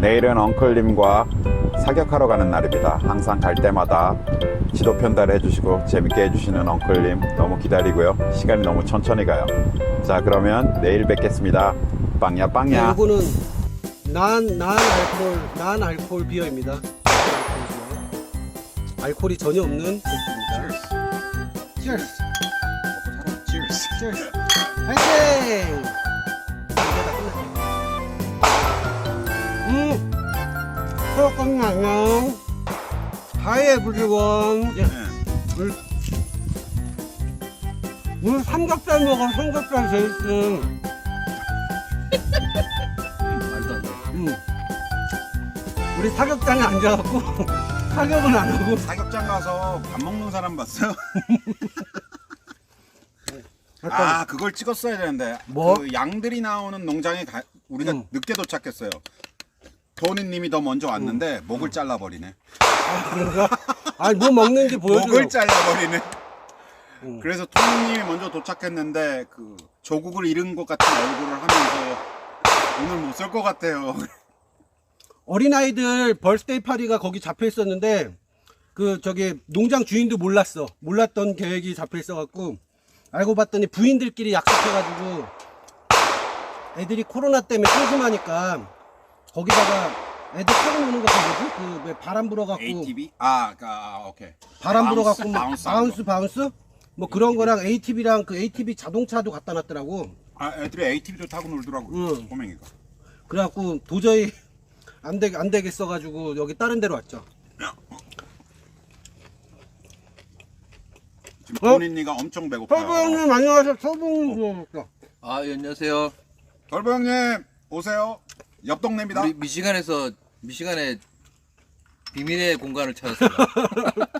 내일은 엉클님과 사격하러 가는 날입니다. 항상 갈 때마다 지도 편달해 주시고 재밌게 해주시는 엉클님 너무 기다리고요. 시간이 너무 천천히 가요. 자, 그러면 내일 뵙겠습니다. 빵야 빵야. 이거는 난, 난 알코올, 난 알코올 비어입니다. 알코올이 전혀 없는. Cheers. Cheers. Cheers. 화이팅! 소금 안녕. 하이 에브리원. 예. 물, 물 삼겹살 먹어, 삼겹살 제일슨. 말도 안 돼. 음. 우리 사격장에 앉아갖고 사격은 안 하고 사격장 가서 밥 먹는 사람 봤어요? 약간 아 그걸 찍었어야 되는데 뭐? 그 양들이 나오는 농장에 가, 우리가 음. 늦게 도착했어요. 도니님이 더 먼저 왔는데 음. 목을 잘라버리네. 그런가? 아니 뭐 먹는지 보여줘. 목을 잘라버리네. 음. 그래서 토니님이 먼저 도착했는데 그 조국을 잃은 것 같은 얼굴을 하면서 오늘 못쏠것 같아요. 어린아이들 벌스데이 파티가 거기 잡혀 있었는데 그 저기 농장 주인도 몰랐어. 몰랐던 계획이 잡혀 있어갖고 알고 봤더니 부인들끼리 약속해가지고 애들이 코로나 때문에 심심하니까 거기다가 애들 타고 노는 거 뭐지? 그 왜 바람 불어갖고 ATV? 아, 그, 아 오케이. 바람 불어갖고 막 바운스 바운스 바운스 뭐 그런 거랑 ATV랑 그 ATV 자동차도 갖다 놨더라고. 아 애들이 ATV도 타고 놀더라고. 응. 꼬맹이가. 그래갖고 도저히 안, 되, 안 되겠어가지고 여기 다른 데로 왔죠. 지금 어? 토니님가 엄청 배고파요. 서부 형님 안녕하세요. 서부 형님. 아, 예, 안녕하세요. 돌보 형님 오세요. 옆 동네입니다. 우리 미시간에서 미시간에 비밀의 공간을 찾았습니다.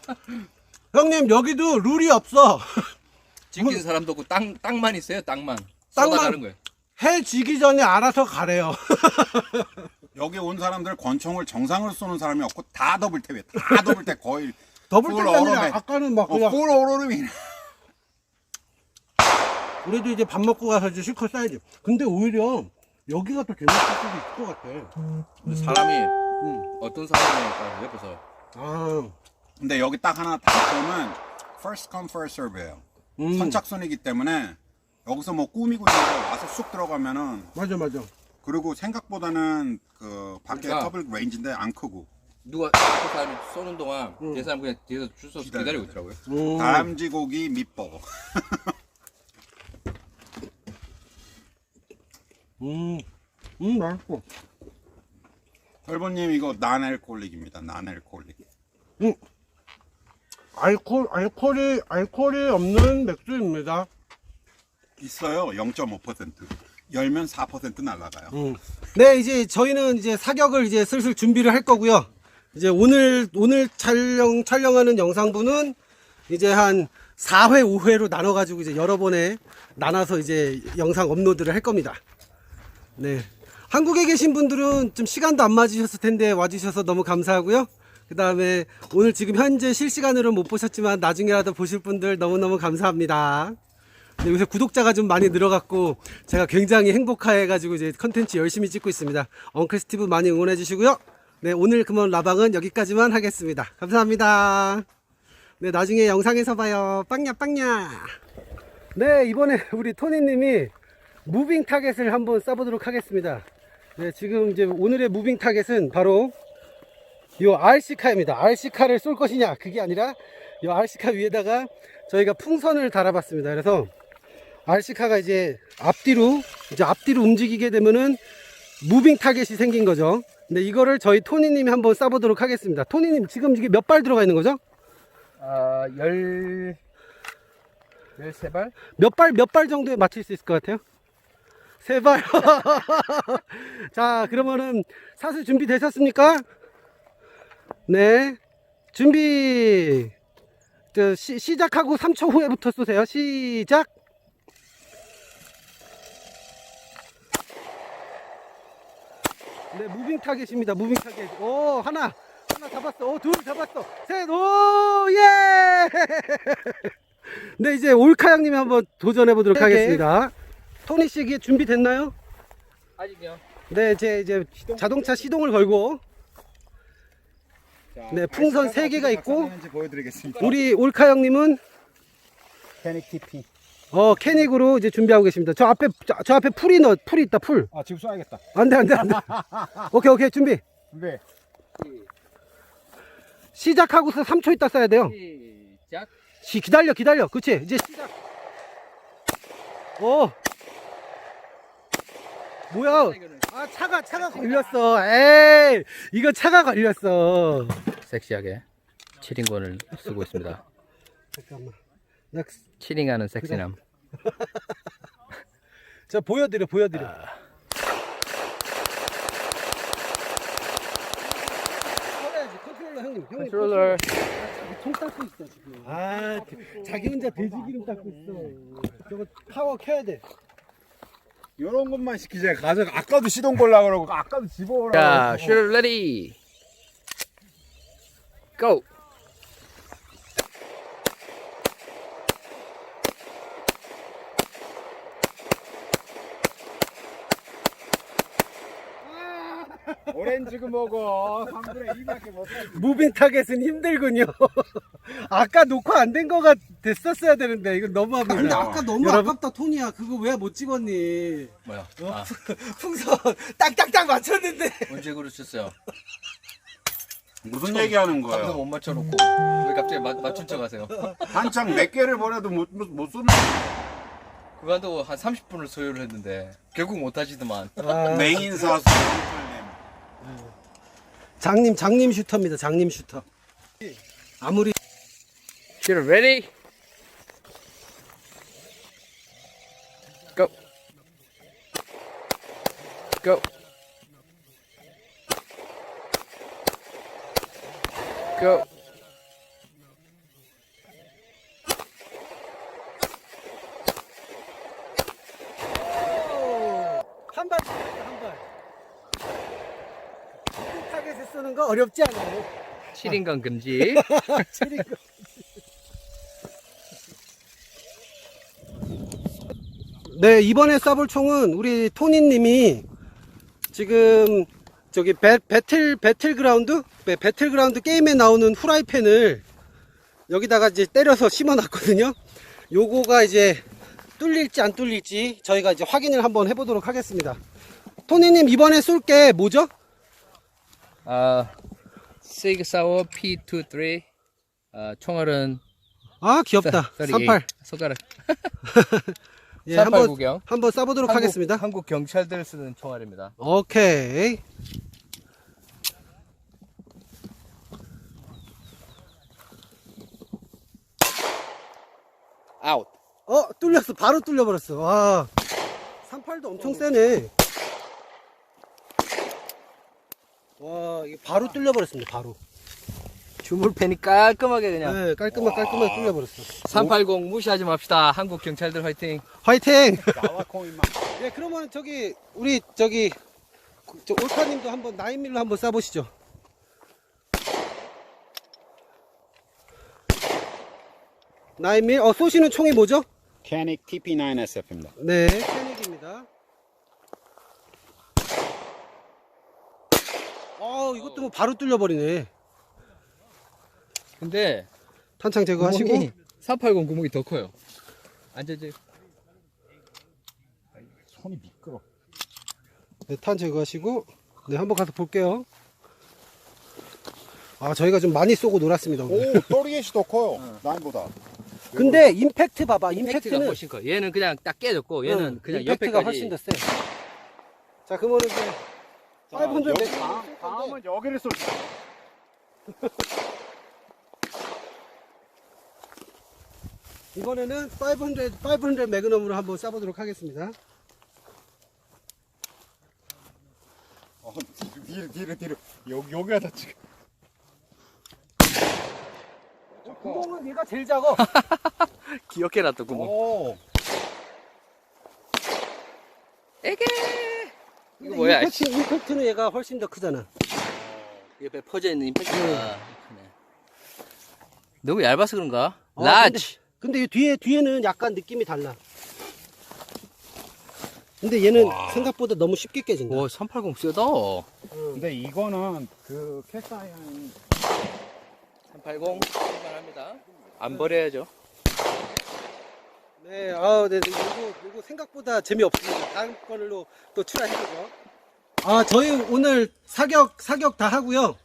형님 여기도 룰이 없어. 지키는 사람도 없고 땅 땅만 있어요. 땅만. 땅만- 쏟아가는 거예요. 해 지기 전에 알아서 가래요. 여기 온 사람들 권총을 정상으로 쏘는 사람이 없고 다 더블 탭이에요. 다 더블 탭 거의 더블 풀 탭이 얼음에. 아까는 막 어, 그냥 풀 오르름이. 우리도 이제 밥 먹고 가서 이제 실컷 싸야지. 근데 오히려 여기가 더 재밌을 수도 있을 것 같아. 근데 사람이 응. 어떤 사람이니까 옆에서 아, 근데 여기 딱 하나 단점은 first come first serve예요. 음. 선착순이기 때문에 여기서 뭐 꾸미고 있는데 와서 쑥 들어가면은 맞아 맞아. 그리고 생각보다는 그 밖에 그러니까. 더블 레인지인데 안 크고 누가 그 사람이 쏘는 동안 응. 그 사람 그냥 뒤에서 줄 서서 기다려요. 기다리고 있더라고요. 음. 다람쥐 고기 밑버거. 음, 음 맛있고. 털보님 이거 난알콜릭입니다. 난알콜릭. 알콜 알콜이 알콜이 없는 맥주입니다. 있어요. 0.5%. 열면 4% 날라가요. 음. 네, 이제 저희는 이제 사격을 이제 슬슬 준비를 할 거고요. 이제 오늘 오늘 촬영 촬영하는 영상분은 이제 한 4회, 5회로 나눠 가지고 이제 여러 번에 나눠서 이제 영상 업로드를 할 겁니다. 네. 한국에 계신 분들은 좀 시간도 안 맞으셨을 텐데 와주셔서 너무 감사하고요. 그 다음에 오늘 지금 현재 실시간으로 못 보셨지만 나중에라도 보실 분들 너무너무 감사합니다. 네, 요새 구독자가 좀 많이 늘어갔고 제가 굉장히 행복해가지고 이제 컨텐츠 열심히 찍고 있습니다. 엉클 스티브 많이 응원해 주시고요. 네, 오늘 그만 라방은 여기까지만 하겠습니다. 감사합니다. 네, 나중에 영상에서 봐요. 빵야 빵야. 네, 이번에 우리 토니님이 무빙 타겟을 한번 쏴보도록 하겠습니다. 네, 지금 이제 오늘의 무빙 타겟은 바로 이 RC카입니다. RC카를 쏠 것이냐 그게 아니라 이 RC카 위에다가 저희가 풍선을 달아봤습니다. 그래서 RC카가 이제 앞뒤로 이제 앞뒤로 움직이게 되면은 무빙 타겟이 생긴 거죠. 근데 이거를 저희 토니님이 한번 쏴보도록 하겠습니다. 토니님 지금 이게 몇 발 들어가 있는 거죠? 아, 열 열세 발? 몇 발 몇 발 정도에 맞출 수 있을 것 같아요? 세 발. 자, 그러면은 사슬 준비 되셨습니까? 네. 준비. 저 시, 시작하고 3초 후에부터 쏘세요. 시작. 네, 무빙 타겟입니다. 무빙 타겟. 오, 하나. 하나 잡았어. 오, 둘 잡았어. 셋. 오, 예! 네, 이제 올카 형님이 한번 도전해 보도록 네, 하겠습니다. 토니 씨 이게 준비됐나요? 아직요. 네, 제 이제 자동차 시동을 걸고 자, 네, 풍선 세 개가 어떻게 있고 작동하는지 보여드리겠습니다. 우리 올카 형님은 캐닉 TP. 어 캐닉으로 이제 준비하고 계십니다. 저 앞에 저, 저 앞에 풀이 넣 풀이 있다 풀. 아 지금 쏴야겠다. 안돼 안돼 안돼. 오케이 오케이 준비. 네. 시작하고서 3초 있다 써야 돼요. 시작. 시, 기다려 기다려. 그치 이제 시작. 어. 뭐야? 아 차가 차가 걸렸어. 에이 이거 차가 걸렸어. 섹시하게 7인권을 쓰고 있습니다. 잠깐만. 나, 7인하는 섹시남. 자 보여드려 보여드려. 꺼야지 컨트롤러 형님. 형님 컨트롤러. 닦고 있어 지금. 아 자기 혼자 돼지기름 닦고 있어. 저거 파워 켜야 돼. 이런 것만 시키자. 가져. 아까도 시동 걸라 그러고 아까도 집어오라. 자, 그러고. 슈 레디. 고. 오렌지그 먹어. 3분의 2밖에 못 사. 무빙 타겟은 힘들군요. 아까 녹화 안 된 거가 됐었어야 되는데 이거 너무합니다. 근데 아까 너무 아깝다 토니야. 그거 왜 못 찍었니? 뭐야? 어? 아, 풍선 딱딱딱 맞췄는데. 언제 그러셨어요? 무슨 얘기 하는 감도 거예요? 못 맞춰놓고 왜 갑자기 맞, 맞춘 척 하세요? 한창 몇 개를 버려도 못, 못, 못 쏘는 그간도 한 30분을 소요를 했는데 결국 못 하시더만. 아, 메인 사수. 장님 장님 슈터입니다. 장님 슈터. 아무리 슈 레디. 고. 고. 고. 한발 한 발. 무빙 쓰는 거 어렵지 않아요. 7인간 금지. 체리가. 네, 이번에 쏴볼 총은 우리 토니님이 지금 저기 배, 배틀, 배틀그라운드? 배, 배틀그라운드 게임에 나오는 후라이팬을 여기다가 이제 때려서 심어놨거든요. 요거가 이제 뚫릴지 안 뚫릴지 저희가 이제 확인을 한번 해보도록 하겠습니다. 토니님 이번에 쏠 게 뭐죠? 아, 시그사워 P23. 아, 총알은 아, 귀엽다. 38. 손가락. 예, 38 한번, 구경. 한번 쏴보도록 하겠습니다. 한국 경찰들 쓰는 총알입니다. 오케이. 아웃. 어, 뚫렸어. 바로 뚫려버렸어. 와. 38도 엄청 세네. 와, 이게 바로 뚫려버렸습니다. 바로. 주물팬이 깔끔하게 그냥. 네, 깔끔하게 깔끔하게 뚫려버렸어. 380 무시하지 맙시다. 한국 경찰들 화이팅. 화이팅! 예, 그러면 저기, 우리, 저기, 저 올카님도 한번 나인밀로 한번 쏴보시죠. 나인밀, 어, 쏘시는 총이 뭐죠? 캐닉 TP9SF입니다. 네, 캐닉입니다. 어, 이것도 뭐 바로 뚫려버리네. 근데 탄창 제거하시고. 380 구멍이 더 커요. 앉아지. 손이 미끄러. 네, 탄 제거하시고. 네, 한번 가서 볼게요. 아, 저희가 좀 많이 쏘고 놀았습니다. 오늘. 오, 또리get이 더 커요. 나인보다. 근데 임팩트 봐봐. 임팩트가 임팩트는 훨씬 커. 얘는 그냥 딱 깨졌고 얘는 응, 그냥 임팩트가 옆에까지. 훨씬 더 세. 자, 그러면 이제 자, 500 여기 몇- 다음, 다음은 여기를 쏠. 이번에는 500, 500 매그넘으로 한번 쏴보도록 하겠습니다. 어, 뒤로, 뒤로, 뒤로. 여기, 여기가 다 지금. 구멍은 얘가 제일 작아. 기억해놨다 구멍. 오. 에게. 이거 뭐야? 임팩트, 임팩트는 얘가 훨씬 더 크잖아. 옆에 퍼져 있는 임팩트가 크네. 너무 얇아서 그런가? 어, 라지. 근데 이 뒤에 뒤에는 약간 느낌이 달라. 근데 얘는 생각보다 너무 쉽게 깨진다. 와, 380 세다. 근데 이거는 그 캐사이언 380 할만합니다. 안 버려야죠. 네, 아, 네, 네, 이거, 이거 생각보다 재미없습니다. 다음 걸로 또 출하해보죠. 아, 저희 오늘 사격, 사격 다 하고요.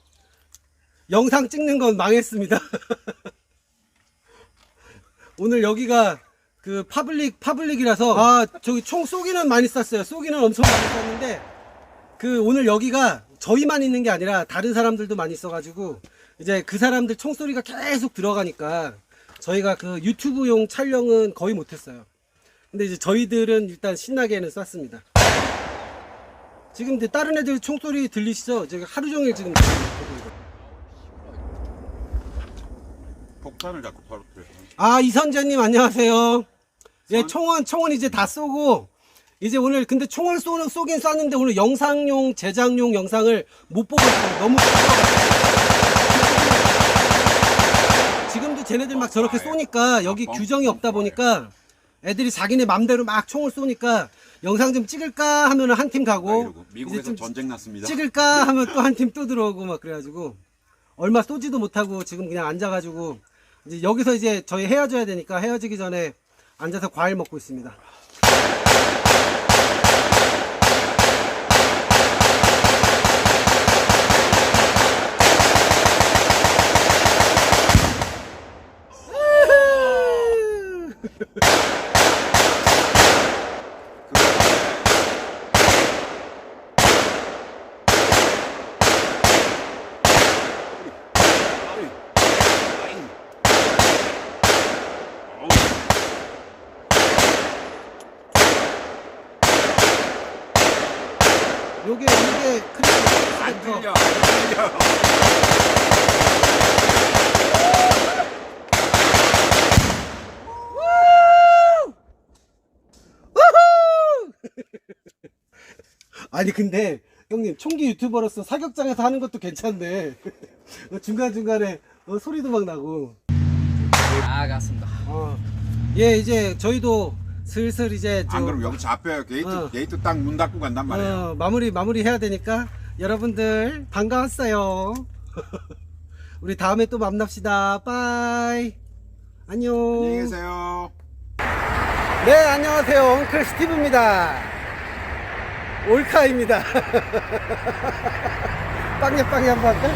영상 찍는 건 망했습니다. 오늘 여기가 그 파블릭, 파블릭이라서, 아, 저기 총 쏘기는 많이 쐈어요. 쏘기는 엄청 많이 쐈는데, 그 오늘 여기가 저희만 있는 게 아니라 다른 사람들도 많이 있어가지고, 이제 그 사람들 총소리가 계속 들어가니까, 저희가 그 유튜브용 촬영은 거의 못했어요. 근데 이제 저희들은 일단 신나게는 쐈습니다. 지금 이제 다른 애들 총소리 들리시죠? 저기 하루 종일 지금. 폭탄을 자꾸 바로. 아 이선재님 안녕하세요. 예 총은 총은 이제 다 쏘고 이제 오늘 근데 총을 쏘는 쏘긴 쐈는데 오늘 영상용 제작용 영상을 못 있어요. 너무. 지금도 쟤네들 막 저렇게 쏘니까 여기 규정이 없다 보니까 애들이 자기네 맘대로 막 총을 쏘니까 영상 좀 찍을까 하면 한 팀 가고 이제 미국에서 좀 전쟁 났습니다. 찍을까 하면 또 한 팀 또 들어오고 막 그래가지고 얼마 쏘지도 못하고 지금 그냥 앉아가지고 이제 여기서 이제 저희 헤어져야 되니까 헤어지기 전에 앉아서 과일 먹고 있습니다. 이게 안 크리스마스 들려. 안 들려. 아니 근데 형님 총기 유튜버로서 사격장에서 하는 것도 괜찮네. 중간 중간에 어, 소리도 막 나고. 아, 갔습니다. 어. 예 이제 저희도 슬슬 이제 안 좀, 그럼 여기 잡혀요. 게이트 어. 게이트 딱 문 닫고 간단 말이에요. 어, 마무리 마무리 해야 되니까 여러분들 반가웠어요. 우리 다음에 또 만납시다. 빠이. 안녕. 안녕히 계세요. 네, 안녕하세요. 엉클 스티브입니다. 올카입니다. 빵야, 빵야 한번 할까?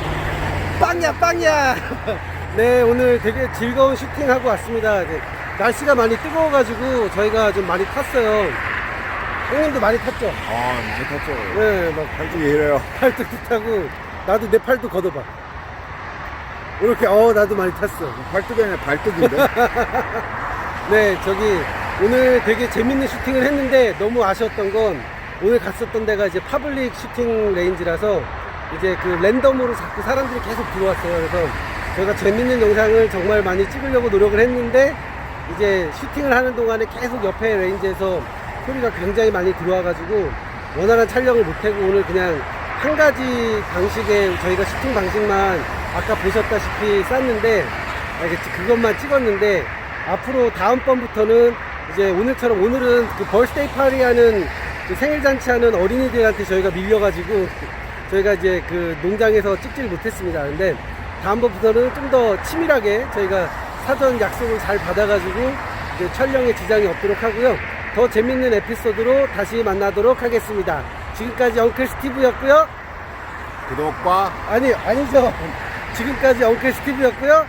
빵야, 빵야! 네, 오늘 되게 즐거운 슈팅하고 왔습니다. 네, 날씨가 많이 뜨거워가지고 저희가 좀 많이 탔어요. 형님도 많이 탔죠? 아, 많이 탔죠. 네, 막 팔뚝이 이래요. 팔뚝도 타고, 나도 내 팔도 걷어봐. 이렇게, 어, 나도 많이 탔어. 팔뚝이 아니라 발뚝인데. 네, 저기 오늘 되게 재밌는 슈팅을 했는데 너무 아쉬웠던 건 오늘 갔었던 데가 이제 파블릭 슈팅 레인지라서 이제 그 랜덤으로 자꾸 사람들이 계속 들어왔어요. 그래서 저희가 재밌는 영상을 정말 많이 찍으려고 노력을 했는데 이제 슈팅을 하는 동안에 계속 옆에 레인지에서 소리가 굉장히 많이 들어와가지고 원활한 촬영을 못하고 오늘 그냥 한 가지 방식의 저희가 슈팅 방식만 아까 보셨다시피 쌌는데 그것만 찍었는데 앞으로 다음번부터는 이제 오늘처럼 오늘은 그 벌스데이 파리 하는 그 생일 잔치 하는 어린이들한테 저희가 밀려가지고 저희가 이제 그 농장에서 찍지를 못했습니다. 근데 다음번부터는 좀 더 치밀하게 저희가 사전 약속을 잘 받아가지고 이제 촬영에 지장이 없도록 하고요. 더 재밌는 에피소드로 다시 만나도록 하겠습니다. 지금까지 엉클 스티브였고요. 구독과 아니 아니죠. 지금까지 엉클 스티브였고요.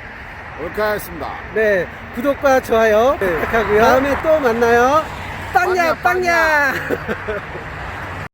올카였습니다. 네, 구독과 좋아요 부탁하고요. 다음에 또 만나요. 빵야, 빵야, 빵야.